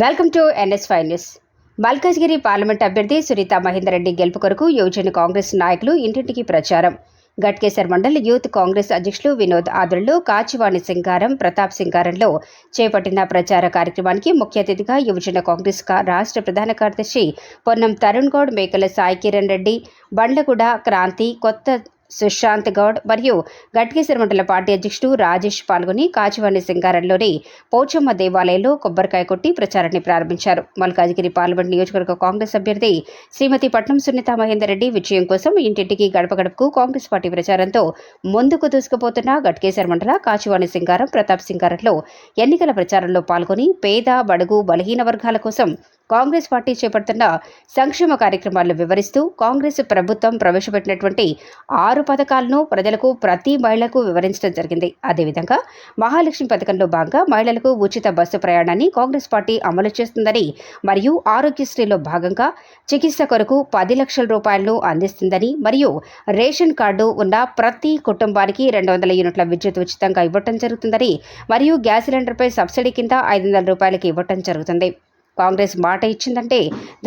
Welcome to NS five news. Malkajgiri parliament అభ్యర్థి సునీత మహేందర్రెడ్డి గెలుపు కొరకు యువజన కాంగ్రెస్ నాయకులు ఇంటింటికి ప్రచారం. గట్కేసర్ మండల్ యూత్ కాంగ్రెస్ అధ్యక్షులు వినోద్ ఆదుర్లు కాచివాణి సింగారం ప్రతాప్ సింగారంలో చేపట్టిన ప్రచార కార్యక్రమానికి ముఖ్య అతిథిగా యువజన కాంగ్రెస్ రాష్ట్ర ప్రధాన కార్యదర్శి పొన్నం తరుణ్ గౌడ్ మేకల సాయి కిరణ్ రెడ్డి బండ్లగూడ క్రాంతి కొత్త సుశాంత్ గౌడ్ మరియు గట్కేశ్వర మండల పార్టీ అధ్యక్షుడు రాజేష్ పాల్గొని కాచివాణి సింగారంలోని పోచమ్మ దేవాలయంలో కొబ్బరికాయ కొట్టి ప్రచారాన్ని ప్రారంభించారు. మల్కాజిగిరి పార్లమెంట్ నియోజకవర్గ కాంగ్రెస్ అభ్యర్థి శ్రీమతి పట్నం సునీత మహేందర్ రెడ్డి విజయం కోసం ఇంటింటికి గడప గడపకు కాంగ్రెస్ పార్టీ ప్రచారంతో ముందుకు దూసుకుపోతున్న గట్కేశ్వర మండల కాచివాణి సింగారం ప్రతాప్ సింగారంలో ఎన్నికల ప్రచారంలో పాల్గొని పేద బడుగు బలహీన వర్గాల కోసం కాంగ్రెస్ పార్టీ చేపడుతున్న సంక్షేమ కార్యక్రమాలను వివరిస్తూ కాంగ్రెస్ ప్రభుత్వం ప్రవేశపెట్టినటువంటి ఆరు పథకాలను ప్రజలకు ప్రతి మహిళకు వివరించడం జరిగింది. అదేవిధంగా మహాలక్ష్మి పథకంలో భాగంగా మహిళలకు ఉచిత బస్సు ప్రయాణాన్ని కాంగ్రెస్ పార్టీ అమలు చేస్తుందని మరియు ఆరోగ్యశ్రీలో భాగంగా చికిత్స కొరకు పది లక్షల రూపాయలను అందిస్తుందని మరియు రేషన్ కార్డు ఉన్న ప్రతి కుటుంబానికి రెండు వందల యూనిట్ల విద్యుత్ ఉచితంగా ఇవ్వటం జరుగుతుందని మరియు గ్యాస్ సిలిండర్పై సబ్సిడీ కింద ఐదు వందల రూపాయలకి ఇవ్వటం జరుగుతుంది. కాంగ్రెస్ మాట ఇచ్చిందంటే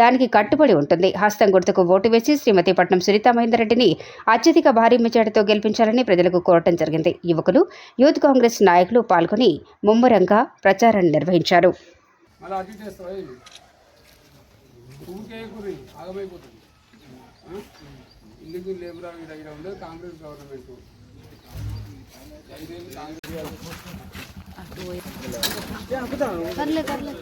దానికి కట్టుబడి ఉంటుంది. హస్తం గుర్తుకు ఓటు వేసి శ్రీమతి పట్నం సునీత మహేందర్ రెడ్డిని అత్యధిక భారీ మెజార్టీతో గెలిపించాలని ప్రజలకు కోరటం జరిగింది. యువకులు యూత్ కాంగ్రెస్ నాయకులు పాల్గొని ముమ్మరంగా ప్రచారాన్ని నిర్వహించారు. లేబర్ ఉండదు? Congress government. ఐదేళ్ళు కాంగ్రెస్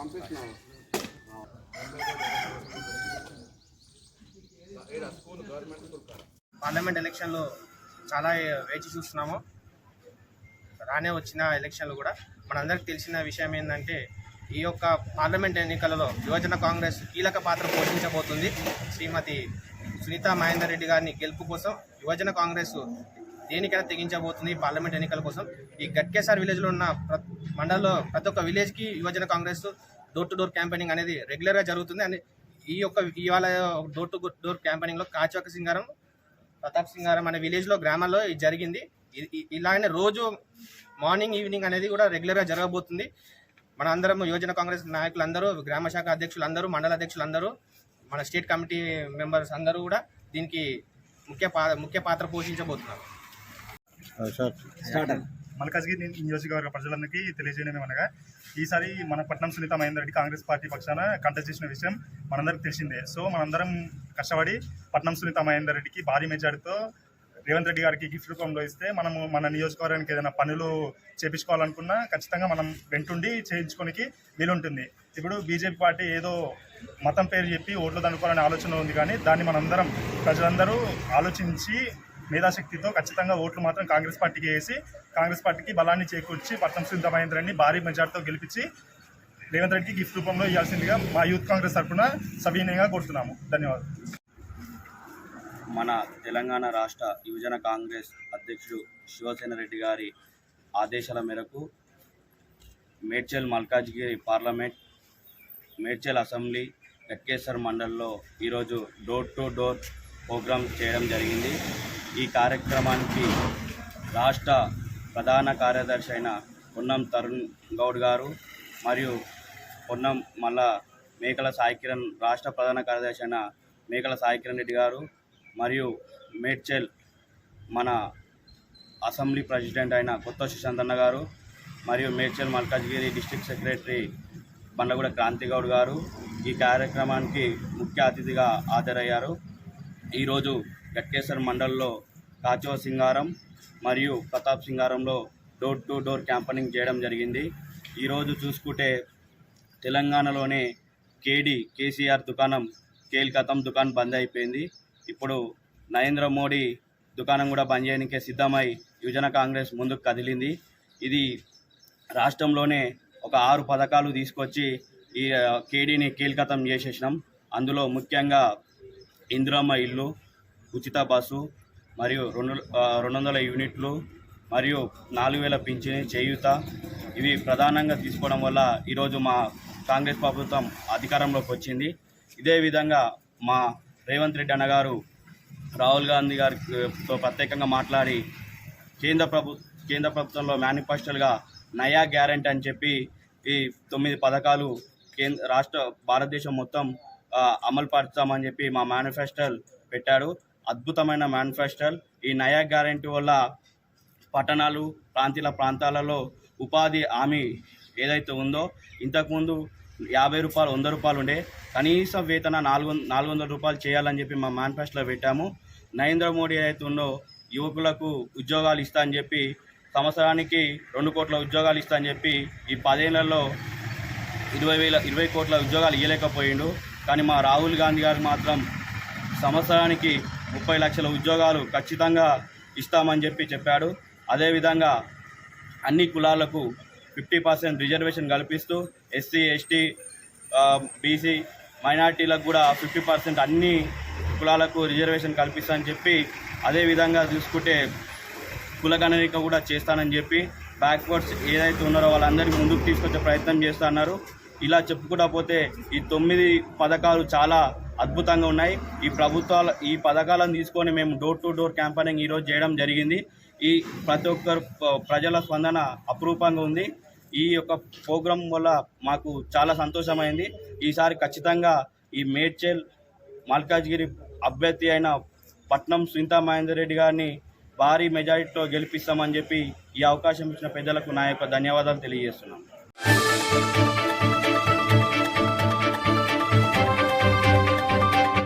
పంపిస్తున్నావు పార్లమెంట్ ఎలక్షన్లో చాలా వేచి చూస్తున్నాము. రానే వచ్చిన ఎలక్షన్లు కూడా. మనందరికి తెలిసిన విషయం ఏంటంటే ఈ యొక్క పార్లమెంట్ ఎన్నికలలో యువజన కాంగ్రెస్ కీలక పాత్ర పోషించబోతుంది. శ్రీమతి సునీత మహేందర్ రెడ్డి గారిని గెలుపు కోసం యువజన కాంగ్రెస్ దేనికైనా తెగించబోతుంది ఈ పార్లమెంట్ ఎన్నికల కోసం. ఈ గట్కేసార్ విలేజ్లో ఉన్న మండలంలో ప్రతి ఒక్క విలేజ్కి యువజన Congress door to door campaigning అనేది రెగ్యులర్గా జరుగుతుంది. అండ్ ఈ యొక్క ఇవాళ డోర్ టు డోర్ క్యాంపెయినింగ్లో కాచోక సింగారం ప్రతాప్ సింగారం అనే విలేజ్లో గ్రామాల్లో ఇది జరిగింది. ఇలాగనే రోజు మార్నింగ్ ఈవినింగ్ అనేది కూడా రెగ్యులర్గా జరగబోతుంది. మన అందరం యువజన కాంగ్రెస్ నాయకులందరూ గ్రామ శాఖ అధ్యక్షులు అందరూ మండల అధ్యక్షులు అందరూ మన స్టేట్ కమిటీ మెంబర్స్ అందరూ కూడా దీనికి ముఖ్య పా ముఖ్య పాత్ర పోషించబోతున్నారు. మల్కాజ్గిరి నియోజకవర్గ ప్రజలందరికీ తెలియజేయడం ఏమనగా ఈసారి మన పట్నం సునీత మహేందర్ రెడ్డి కాంగ్రెస్ పార్టీ పక్షాన కంటెస్ట్ చేసిన విషయం మనందరికి తెలిసిందే. సో మనందరం కష్టపడి పట్నం సునీత మహేందర్ రెడ్డికి భారీ మెజార్టీతో రేవంత్ రెడ్డి గారికి గిఫ్ట్ రూపంలో ఇస్తే మనము మన నియోజకవర్గానికి ఏదైనా పనులు చేపించుకోవాలనుకున్నా ఖచ్చితంగా మనం వెంటుండి చేయించుకోనికి వీలుంటుంది. ఇప్పుడు బీజేపీ పార్టీ ఏదో మతం పేరు చెప్పి ఓట్లు దండుకోవాలనే ఆలోచన ఉంది కానీ దాన్ని మనందరం ప్రజలందరూ ఆలోచించి మేధాశక్తితో ఖచ్చితంగా ఓట్లు మాత్రం కాంగ్రెస్ పార్టీకి వేసి కాంగ్రెస్ పార్టీకి బలాన్ని చేకూర్చి పట్నం సునీత మహేంద్రని భారీ మెజార్టీతో గెలిపించి రేవంత్ రెడ్డికి గిఫ్ట్ రూపంలో ఇవ్వాల్సిందిగా మా యూత్ కాంగ్రెస్ తరఫున సవినయంగా కోరుతున్నాము. ధన్యవాదాలు. మన తెలంగాణ రాష్ట్ర యువజన కాంగ్రెస్ అధ్యక్షుడు శివసేన రెడ్డి గారి ఆదేశాల మేరకు మేడ్చల్ మల్కాజ్గిరి పార్లమెంట్ మేడ్చల్ అసెంబ్లీ గట్కేసర్ మండల్లో ఈరోజు డోర్ టు డోర్ ప్రోగ్రామ్ చేయడం జరిగింది. ఈ కార్యక్రమానికి రాష్ట్ర ప్రధాన కార్యదర్శి అయిన పొన్నం తరుణ్ గౌడ్ గారు మరియు పొన్నం మల్ల మేకల సాయికిరణ్ రాష్ట్ర ప్రధాన కార్యదర్శి అయిన మేకల సాయికిరణ్ రెడ్డి గారు మరియు మేడ్చెల్ మన అసెంబ్లీ ప్రెసిడెంట్ అయిన కొత్త సుశాంతన్న గారు మరియు మేడ్చల్ మల్కాజ్గిరి డిస్ట్రిక్ట్ సెక్రటరీ బండగూడ క్రాంతిగౌడ్ గారు ఈ కార్యక్రమానికి ముఖ్య అతిథిగా హాజరయ్యారు. ఈరోజు గట్కేసర్ మండల్లో కాచో సింగారం మరియు ప్రతాప్ సింగారంలో డోర్ టు డోర్ క్యాంపెనింగ్ చేయడం జరిగింది. ఈరోజు చూసుకుంటే తెలంగాణలోనే కేడి కేసీఆర్ దుకాణం కేల్కతం దుకాణం బంద్ అయిపోయింది. ఇప్పుడు నరేంద్ర మోడీ దుకాణం కూడా బంద్ చేయడానికే సిద్ధమై యువజన కాంగ్రెస్ ముందుకు కదిలింది. ఇది రాష్ట్రంలోనే ఒక ఆరు పథకాలు తీసుకొచ్చి ఈ కేడీని కీలకతం చేసేసినాం. అందులో ముఖ్యంగా ఇందిరమ్మ ఇల్లు ఉచిత బస్సు మరియు రెండు రెండు వందల యూనిట్లు మరియు నాలుగు వేల పింఛని చేయూత. ఇవి ప్రధానంగా తీసుకోవడం వల్ల ఈరోజు మా కాంగ్రెస్ ప్రభుత్వం అధికారంలోకి వచ్చింది. ఇదే విధంగా మా రేవంత్ రెడ్డి అన్నగారు రాహుల్ గాంధీ గారితో ప్రత్యేకంగా మాట్లాడి కేంద్ర ప్రభు కేంద్ర ప్రభుత్వంలో మేనిఫెస్టోలుగా నయా గ్యారెంటీ అని చెప్పి ఈ తొమ్మిది పథకాలు కేంద్ర రాష్ట్ర భారతదేశం మొత్తం అమలు పరుస్తామని చెప్పి మా మేనిఫెస్టోలు పెట్టాడు అద్భుతమైన మేనిఫెస్టోల్ ఈ నయా గ్యారెంటీ వల్ల పట్టణాలు ప్రాంతీయ ప్రాంతాలలో ఉపాధి హామీ ఏదైతే ఉందో ఇంతకుముందు యాభై రూపాయలు వంద రూపాయలు ఉండే. కనీస వేతన నాలుగు నాలుగు వందల రూపాయలు చేయాలని చెప్పి మా మేనిఫెస్టోలో పెట్టాము. నరేంద్ర మోడీ ఏదైతే ఉందో యువకులకు ఉద్యోగాలు ఇస్తా అని చెప్పి సంవత్సరానికి రెండు కోట్ల ఉద్యోగాలు ఇస్తా అని చెప్పి ఈ పదేళ్ళలో ఇరవై వేల ఇరవై కోట్ల ఉద్యోగాలు ఇవ్వలేకపోయిండు కానీ మా రాహుల్ గాంధీ గారు మాత్రం సంవత్సరానికి ముప్పై లక్షల ఉద్యోగాలు ఖచ్చితంగా ఇస్తామని చెప్పి చెప్పాడు. అదేవిధంగా అన్ని కులాలకు ఫిఫ్టీ పర్సెంట్ రిజర్వేషన్ కల్పిస్తూ ఎస్సీ ఎస్టీ బీసీ మైనార్టీలకు కూడా ఫిఫ్టీ పర్సెంట్ అన్ని కులాలకు రిజర్వేషన్ కల్పిస్తానని చెప్పి అదేవిధంగా చూసుకుంటే కులగణనిక కూడా చేస్తానని చెప్పి బ్యాక్వర్డ్స్ ఏదైతే ఉన్నారో వాళ్ళందరికీ ముందుకు తీసుకొచ్చే ప్రయత్నం చేస్తున్నారు ఇలా చెప్పుకుంటా పోతే ఈ తొమ్మిది పథకాలు చాలా అద్భుతంగా ఉన్నాయి. ఈ ప్రభుత్వాల ఈ పథకాలను తీసుకొని మేము డోర్ టు డోర్ క్యాంపెయినింగ్ ఈరోజు చేయడం జరిగింది. ఈ ప్రతి ఒక్కరు ప్రజల స్పందన అపురూపంగా ఉంది. ఈ యొక్క ప్రోగ్రాం వల్ల మాకు చాలా సంతోషమైంది. ఈసారి ఖచ్చితంగా ఈ మేడ్చల్ మల్కాజ్గిరి అభ్యర్థి అయిన పట్నం సునీతా మహేందర్ రెడ్డి గారిని భారీ మెజారిటీతో గెలిపిస్తామని చెప్పి ఈ అవకాశం ఇచ్చిన పెద్దలకు నా యొక్క ధన్యవాదాలు తెలియజేస్తున్నాను